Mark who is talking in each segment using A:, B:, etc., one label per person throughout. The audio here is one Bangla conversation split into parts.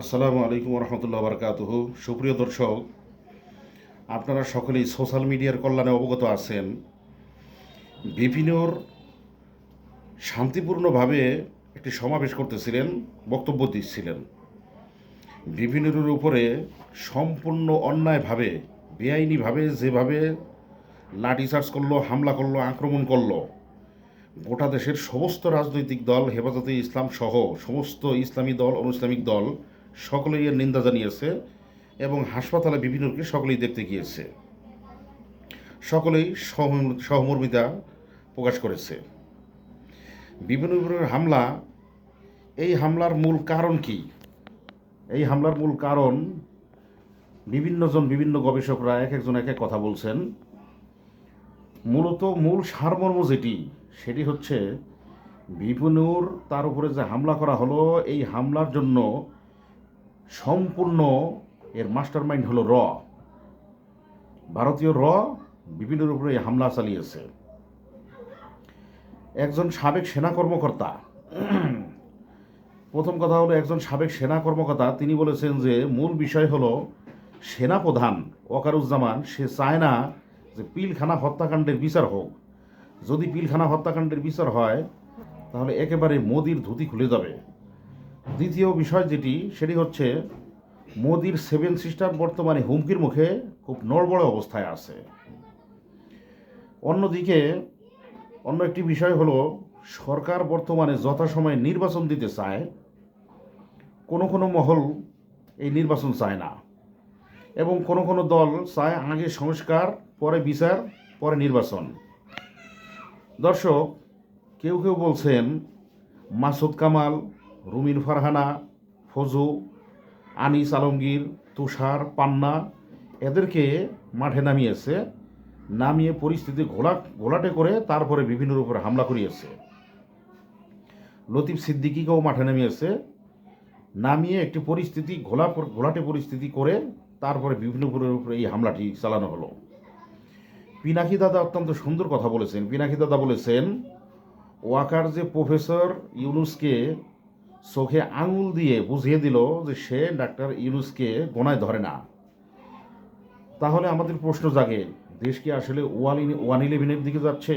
A: আসসালামু আলাইকুম রহমতুল্লাহ বারকাতুহ। সুপ্রিয় দর্শক, আপনারা সকলেই সোশ্যাল মিডিয়ার কল্যাণে অবগত আছেন। বিপিনর শান্তিপূর্ণভাবে একটি সমাবেশ করতেছিলেন, বক্তব্য দিচ্ছিলেন। বিপিনের উপরে সম্পূর্ণ অন্যায়ভাবে, বেআইনিভাবে যেভাবে লাঠিচার্জ করল, হামলা করল, আক্রমণ করল, গোটা দেশের সমস্ত রাজনৈতিক দল, হেফাজতে ইসলাম সহ সমস্ত ইসলামী দল অনুইসলামিক দল সকলেই এর নিন্দা জানিয়েছে এবং হাসপাতালে বিভিন্নকে সকলেই দেখতে গিয়েছে। সকলেই সহম- সহমর্মিতা প্রকাশ করেছে। বিভিন্ন বিভিন্ন হামলা, এই হামলার মূল কারণ কি? এই হামলার মূল কারণ বিভিন্নজন বিভিন্ন গবেষকরা এক একজন এক এক কথা বলছেন। মূলত মূল সারমর্ম যেটি, সেটি হচ্ছে বিপিনুর তার উপরে যে হামলা করা হলো, এই হামলার জন্য সম্পূর্ণ এর মাস্টার মাইন্ড হলো র। ভারতীয় র বিপিনুর উপরে হামলা চালিয়েছে। একজন সাবেক সেনা কর্মকর্তা, প্রথম কথা হলো একজন সাবেক সেনা কর্মকর্তা, তিনি বলেছেন যে মূল বিষয় হলো সেনাপ্রধান ওয়াকারুজ্জামান সে চায় না যে পিলখানা হত্যাকাণ্ডের বিচার হোক। যদি পিলখানা হত্যাকাণ্ডের বিচার হয়, তাহলে একেবারে মোদির ধুতি খুলে যাবে। দ্বিতীয় বিষয় যেটি, সেটি হচ্ছে মোদির সেভেন সিস্টার বর্তমানে হুমকির মুখে খুব নড়বড়ে অবস্থায় আছে। অন্যদিকে, অন্য একটি বিষয় হলো, সরকার বর্তমানে যথাসময়ে নির্বাচন দিতে চায়, কোনো কোনো মহল এই নির্বাচন চায় না। এবং কোনো কোনো দল চায় আগে সংস্কার, পরে বিচার, পরে নির্বাচন। দর্শক, কেউ কেউ বলছেন, মাসুদ কামাল রুমিন ফারহানা, ফজু, আনিস আলমগীর, তুষার, পান্না, এদেরকে মাঠে নামিয়েছে। নামিয়ে পরিস্থিতি ঘোলা, ঘোলাটে করে তারপরে বিভিন্নর উপরে হামলা করিয়েছে। লতিফ সিদ্দিকিকেও মাঠে নামিয়েছে। নামিয়ে একটি পরিস্থিতি ঘোলা, ঘোলাটে পরিস্থিতি করে তারপরে বিভিন্ন উপরে এই হামলাটি চালানো হলো। পিনাকি দাদা অত্যন্ত সুন্দর কথা বলেছেন। পিনাকি দাদা বলেছেন, ওয়াকার যে প্রফেসর ইউনুসকে চোখে আঙুল দিয়ে বুঝিয়ে দিল যে সে ডাক্তার ইউনুসকে গোনায় ধরে না। তাহলে আমাদের প্রশ্ন জাগে, দেশ কি আসলে ওয়ান ওয়ান ইলেভেনের দিকে যাচ্ছে?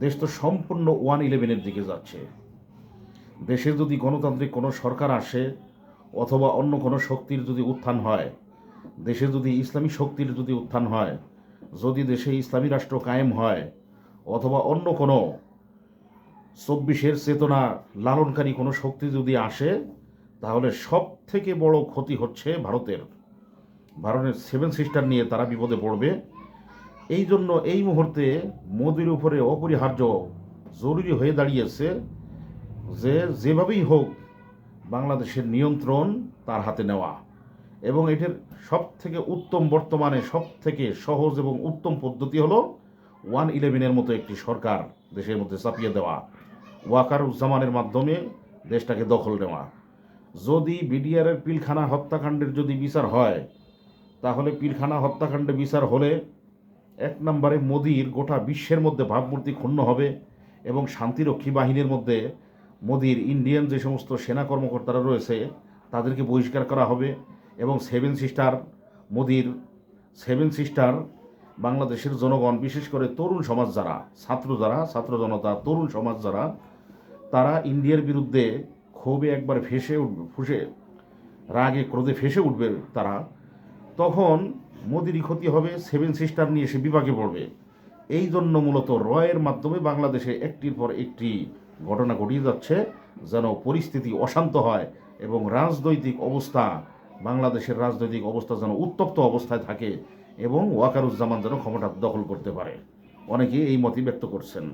A: দেশ তো সম্পূর্ণ ওয়ান ইলেভেনের দিকে যাচ্ছে। দেশে যদি গণতান্ত্রিক কোনো সরকার আসে, অথবা অন্য কোনো শক্তির যদি উত্থান হয়, দেশে যদি ইসলামী শক্তির যদি উত্থান হয়, যদি দেশে ইসলামী রাষ্ট্র কায়েম হয়, অথবা অন্য কোনো চব্বিশের চেতনা লালনকারী কোনো শক্তি যদি আসে, তাহলে সব থেকে বড় ক্ষতি হচ্ছে ভারতের। ভারতের সেভেন সিস্টার নিয়ে তারা বিপদে পড়বে। এই জন্য এই মুহূর্তে মোদির উপরে অপরিহার্য জরুরি হয়ে দাঁড়িয়েছে যে যেভাবেই হোক বাংলাদেশের নিয়ন্ত্রণ তার হাতে নেওয়া। এবং এটার সব থেকে উত্তম বর্তমানে সব থেকে সহজ এবং উত্তম পদ্ধতি হলো ওয়ান ইলেভেনের মতো একটি সরকার দেশের মধ্যে চাপিয়ে দেওয়া। ওয়াকারুজ্জামানের মাধ্যমে দেশটাকে দখল নেওয়া। যদি বিডিআরের পিলখানা হত্যাকাণ্ডের যদি বিচার হয়, তাহলে পিলখানা হত্যাকাণ্ডে বিচার হলে এক নম্বরে মোদির গোটা বিশ্বের মধ্যে ভাবমূর্তি ক্ষুণ্ণ হবে এবং শান্তিরক্ষী বাহিনীর মধ্যে মোদির ইন্ডিয়ান যে সমস্ত সেনা কর্মকর্তারা রয়েছে, তাদেরকে বহিষ্কার করা হবে এবং সেভেন সিস্টার, মোদির সেভেন সিস্টার, বাংলাদেশের জনগণ, বিশেষ করে তরুণ সমাজ যারা, ছাত্র যারা, ছাত্র জনতা, তরুণ সমাজ যারা তারা ইন্ডিয়ার বিরুদ্ধে ক্ষোভে একবার ফেসে উঠবে, ফুসে, রাগে, ক্রোধে ফেসে উঠবে তারা। তখন মোদিরই ক্ষতি হবে, সেভেন সিস্টার নিয়ে সে বিপাকে পড়বে। এই জন্য মূলত রয়ের মাধ্যমে বাংলাদেশে একটির পর একটি ঘটনা ঘটিয়ে যাচ্ছে, যেন পরিস্থিতি অশান্ত হয় এবং রাজনৈতিক অবস্থা, বাংলাদেশের রাজনৈতিক অবস্থা যেন উত্তপ্ত অবস্থায় থাকে এবং ওয়াকারুজ্জামান যেন ক্ষমতা দখল করতে পারে। অনেকে এই মতই ব্যক্ত করছেন।